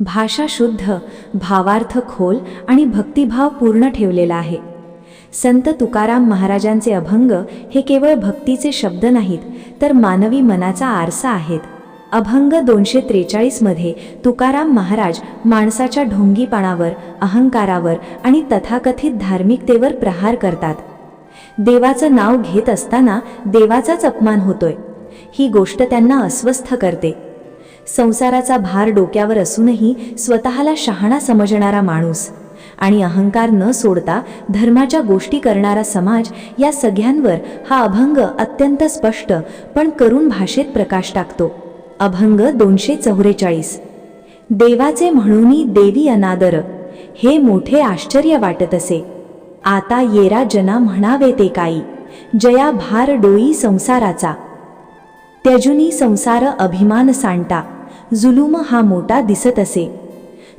भाषा शुद्ध भावार्थ खोल आणि भक्तिभाव पूर्ण ठेवलेला आहे. संत तुकाराम महाराजांचे अभंग हे केवळ भक्तीचे शब्द नाहीत तर मानवी मनाचा आरसा आहेत. अभंग दोनशे त्रेचाळीसमध्ये तुकाराम महाराज माणसाच्या ढोंगीपणावर अहंकारावर आणि तथाकथित धार्मिकतेवर प्रहार करतात. देवाचं नाव घेत असताना देवाचाच अपमान होतोय. ही गोष्ट त्यांना अस्वस्थ करते. संसाराचा भार डोक्यावर असूनही स्वतःला शहाणा समजणारा माणूस. आणि अहंकार न सोडता धर्माच्या गोष्टी करणारा समाज या सगळ्यांवर हा अभंग अत्यंत स्पष्ट पण करुण भाषेत प्रकाश टाकतो. अभंग दोनशे चौवेचाळीस देवाचे म्हणूनी देवी अनादर. हे मोठे आश्चर्य वाटत असे. आता येरा जना म्हणावे ते काही जया भार डोई संसाराचा. त्यजुनी संसार अभिमान सांडता जुलूम हा मोठा दिसत असे.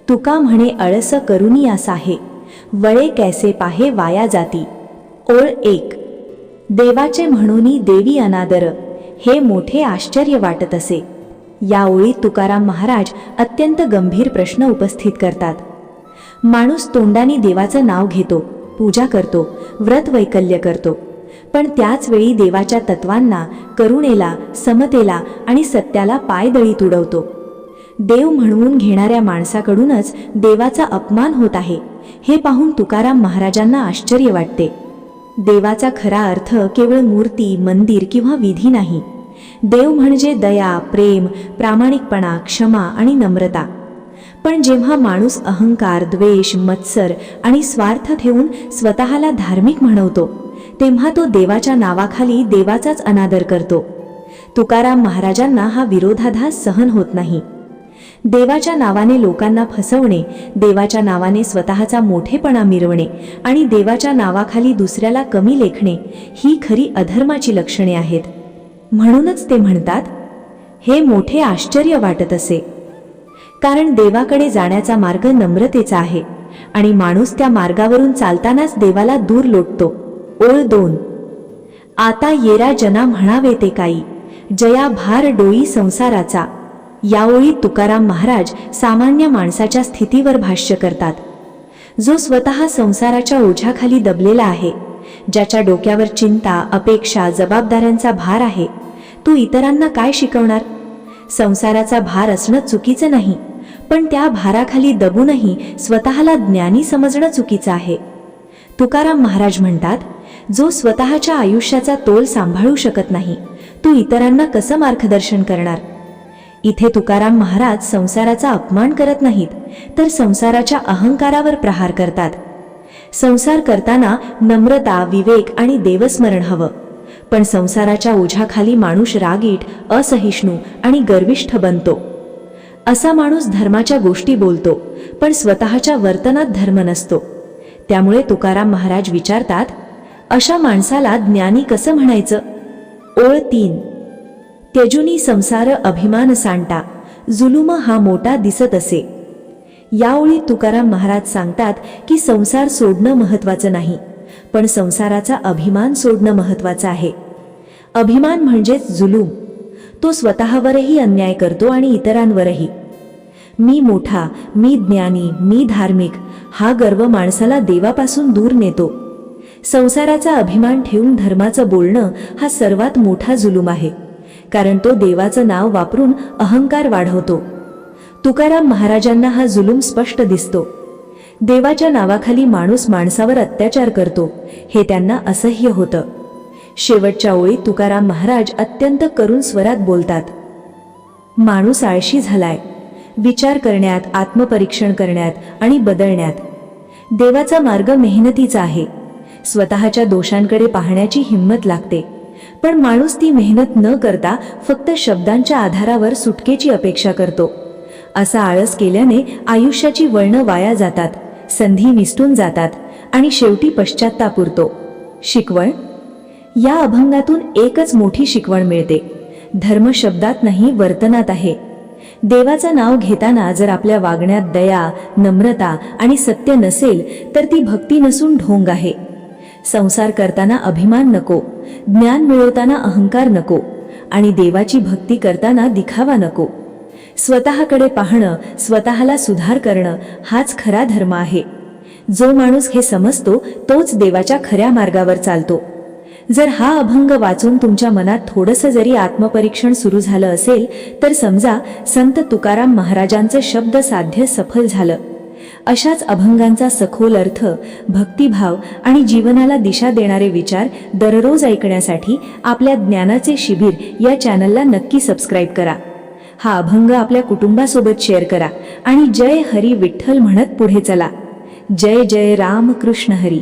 तुका म्हणे अळस करुनी आहे वळे कैसे पाहे वाया जाती. ओळ एक देवाचे म्हणूनी देवी अनादर हे मोठे आश्चर्य वाटत असे. या ओळीत तुकाराम महाराज अत्यंत गंभीर प्रश्न उपस्थित करतात. माणूस तोंडाने देवाचं नाव घेतो पूजा करतो व्रत वैकल्य करतो. पण त्याचवेळी देवाच्या तत्वांना करुणेला समतेला आणि सत्याला पायदळी तुडवतो देव म्हणवून घेणाऱ्या माणसाकडूनच देवाचा अपमान होत आहे हे पाहून तुकाराम महाराजांना आश्चर्य वाटते. देवाचा खरा अर्थ केवळ मूर्ती मंदिर किंवा विधी नाही. देव म्हणजे दया प्रेम प्रामाणिकपणा क्षमा आणि नम्रता. पण जेव्हा माणूस अहंकार द्वेष मत्सर आणि स्वार्थ ठेवून स्वतःला धार्मिक म्हणवतो तेव्हा तो देवाच्या नावाखाली देवाचाच अनादर करतो. तुकाराम महाराजांना हा विरोधाधास सहन होत नाही. देवाच्या नावाने लोकांना फसवणे देवाच्या नावाने स्वतःचा मोठेपणा मिरवणे आणि देवाच्या नावाखाली दुसऱ्याला कमी लेखणे ही खरी अधर्माची लक्षणे आहेत. म्हणूनच ते म्हणतात हे मोठे आश्चर्य वाटत असे. कारण देवाकडे जाण्याचा मार्ग नम्रतेचा आहे आणि माणूस त्या मार्गावरून चालतानाच देवाला दूर लोटतो. ओळ दोन. आता येरा जना म्हणावे ते काही. जया भार डोई संसाराचा. यावेळी तुकाराम महाराज सामान्य माणसाच्या स्थितीवर भाष्य करतात. जो स्वतः संसाराच्या ओझ्याखाली दबलेला आहे ज्याच्या डोक्यावर चिंता अपेक्षा जबाबदाऱ्यांचा भार आहे तो इतरांना काय शिकवणार? संसाराचा भार असणं चुकीचं नाही पण त्या भाराखाली दबूनही स्वतःला ज्ञानी समजणं चुकीचं आहे. तुकाराम महाराज म्हणतात जो स्वतःच्या आयुष्याचा तोल सांभाळू शकत नाही तू इतरांना कसं मार्गदर्शन करणार? इथे तुकाराम महाराज संसाराचा अपमान करत नाहीत तर संसाराच्या अहंकारावर प्रहार करतात. संसार करताना नम्रता विवेक आणि देवस्मरण हवं. पण संसाराच्या ओझ्याखाली माणूस रागीट असहिष्णू आणि गर्विष्ठ बनतो. असा माणूस धर्माच्या गोष्टी बोलतो पण स्वतःच्या वर्तनात धर्म नसतो. त्यामुळे तुकाराम महाराज विचारतात अशा माणसाला ज्ञानी कसं म्हणायचं? ओळ तीन. त्यजुनी संसार अभिमान सांडता जुलुम हा मोठा दिसत असे. या तुकाराम महाराज सांगतात की संसार सोडणं महत्वाचं नाही पण संसाराचा अभिमान सोडणं महत्वाचं आहे. अभिमान म्हणजेच जुलूम. तो स्वतःवरही अन्याय करतो आणि इतरांवरही. मी मोठा मी ज्ञानी मी धार्मिक हा गर्व माणसाला देवापासून दूर नेतो. संसाराचा अभिमान ठेवून धर्माचं बोलणं हा सर्वात मोठा जुलूम आहे. कारण तो देवाचं नाव वापरून अहंकार वाढवतो. तुकाराम महाराजांना हा जुलूम स्पष्ट दिसतो. देवाच्या नावाखाली माणूस माणसावर अत्याचार करतो हे त्यांना असह्य होतं. शेवटच्या ओळीत तुकाराम महाराज अत्यंत करुण स्वरात बोलतात माणूस आळशी झालाय. विचार करण्यात आत्मपरीक्षण करण्यात आणि बदलण्यात. देवाचा मार्ग मेहनतीचा आहे. स्वतःच्या दोषांकडे पाहण्याची हिंमत लागते. पण माणूस ती मेहनत न करता फक्त शब्दांच्या आधारावर सुटकेची अपेक्षा करतो. असा आळस केल्याने आयुष्याची वळणं वाया जातात संधी निसटून जातात आणि शेवटी पश्चाताप उरतो. शिकवण? या अभंगातून एकच मोठी शिकवण मिळते. धर्म शब्दात नाही वर्तनात आहे. देवाचं नाव घेताना जर आपल्या वागण्यात दया नम्रता आणि सत्य नसेल तर ती भक्ती नसून ढोंग आहे. संसार करताना अभिमान नको ज्ञान मिळवताना अहंकार नको आणि देवाची भक्ती करताना दिखावा नको. स्वतःकडे पाहणं स्वतःला सुधार करणं हाच खरा धर्म आहे. जो माणूस हे समजतो तोच देवाच्या खऱ्या मार्गावर चालतो. जर हा अभंग वाचून तुमच्या मनात थोडंसं जरी आत्मपरीक्षण सुरू झालं असेल तर समजा संत तुकाराम महाराजांचं शब्द साध्य सफल झालं. अशाच अभंगांचा सखोल अर्थ भक्तिभाव आणि जीवनाला दिशा देणारे विचार दररोज ऐकण्यासाठी आपल्या ज्ञानाचे शिबिर या चॅनलला नक्की सबस्क्राईब करा. हा अभंग आपल्या कुटुंबासोबत शेअर करा आणि जय हरी विठ्ठल म्हणत पुढे चला. जय जय राम कृष्ण हरी.